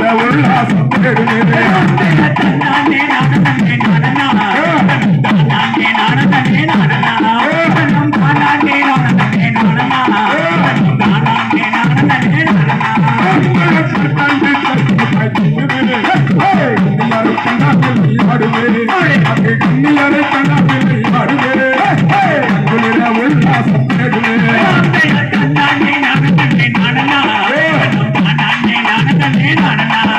உல்லாசம் தேடுமே நான